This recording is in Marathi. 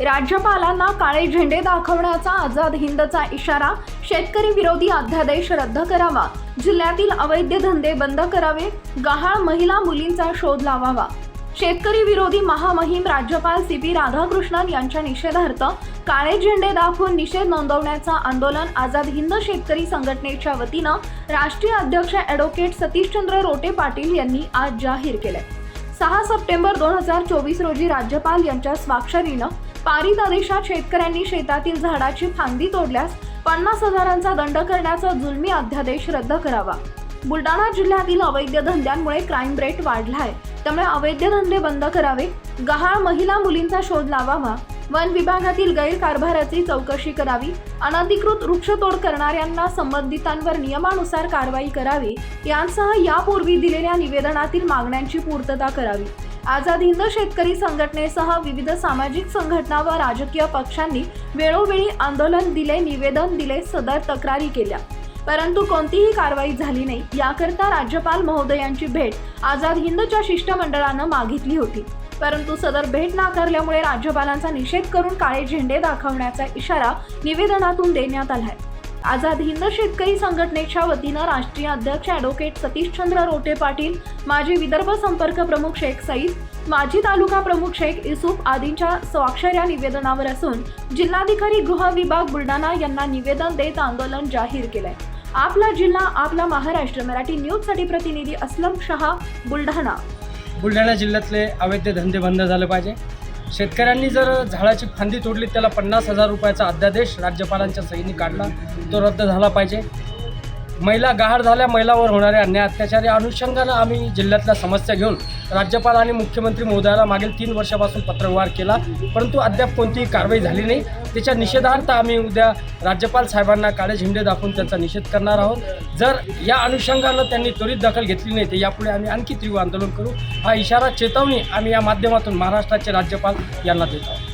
राज्यपालांना काळे झेंडे दाखवण्याचा आझाद हिंदचा इशारा शेतकरी विरोधी अध्यादेश रद्द करावा जिल्ह्यातील अवैध धंदे बंद करावे गहाळ महिला मुलींचा शोध लावावा. शेतकरी विरोधी महामहिम राज्यपाल सी पी राधाकृष्णन यांच्या निषेधार्थ काळे झेंडे दाखवून निषेध नोंदवण्याचं आंदोलन आझाद हिंद शेतकरी संघटनेच्या वतीनं राष्ट्रीय अध्यक्ष ॲडव्होकेट सतीशचंद्र रोटे पाटील यांनी आज जाहीर केलंय. सहा सप्टेंबर दोन हजार चोवीस रोजी राज्यपाल यांच्या स्वाक्षरीनं पारित आदेशात शेतकऱ्यांनी शेतातील झाडाची फांदी तोडल्यास पन्नास हजारांचा दंड करण्याचा जुलमी अध्यादेश रद्द करावा. बुलढाणा जिल्ह्यातील अवैध धंद्यांमुळे क्राईम रेट आहे त्यामुळे अवैध धंदे बंद करावे. गहाळ महिला मुलींचा शोध लावावा. वन विभागातील गैरकारभाराची चौकशी करावी अनधिकृत वृक्षतोड करणाऱ्यांना संबंधितांवर नियमानुसार कारवाई करावी यांसह यापूर्वी दिलेल्या निवेदनातील मागण्यांची पूर्तता करावी. आझाद हिंद शेतकरी संघटनेसह विविध सामाजिक संघटना व राजकीय पक्षांनी वेळोवेळी आंदोलन दिले निवेदन दिले सदर तक्रारी केल्या. परंतु कोणतीही कारवाई झाली नाही याकरता राज्यपाल महोदयांची भेट आझाद हिंदच्या शिष्टमंडळानं मागितली होती. परंतु सदर भेट नाकारल्यामुळे राज्यपालांचा निषेध करून काळे झेंडे दाखवण्याचा इशारा निवेदनातून देण्यात आलाय आझाद हिंद शेतकरी संघटनेच्या वतीनं राष्ट्रीय अध्यक्ष ॲडव्होकेट सतीशचंद्र रोटे पाटील माजी विदर्भ संपर्क प्रमुख शेख सईद माजी तालुका प्रमुख शेख इसूफ आदींच्या स्वाक्षर्या निवेदनावर असून जिल्हाधिकारी गृह विभाग बुलढाणा यांना निवेदन देत आंदोलन जाहीर केलंय. आपला जिल्हा आपला महाराष्ट्र मराठी न्यूजसाठी प्रतिनिधी असलम शहा बुलढाणा. बुलढाणा जिल्ह्यातले अवैध धंदे बंद झाले पाहिजे. शेतकऱ्यांनी जर झाडाची फांदी तोडली त्याला पन्नास हजार रुपयाचा अध्यादेश राज्यपालांच्या सहीने काढला तो रद्द झाला पाहिजे. महिला गहाळ झाल्या महिलावर होणारे अन्याय अत्याचार या अनुषंगानं आम्ही जिल्ह्यातल्या समस्या घेऊन राज्यपाल आणि मुख्यमंत्री महोदयाला मागील तीन वर्षापासून पत्रव्यवहार केला. परंतु अद्याप कोणतीही कारवाई झाली नाही. त्याच्या निषेधार्थ आम्ही उद्या राज्यपाल साहेबांना काळे झेंडे दाखवून त्यांचा निषेध करणार आहोत. जर या अनुषंगानं त्यांनी त्वरित दखल घेतली नाही तर यापुढे आम्ही आणखी तीव्र आंदोलन करू. हा इशारा चेतावणी आम्ही या माध्यमातून महाराष्ट्राचे राज्यपाल यांना देत आहोत.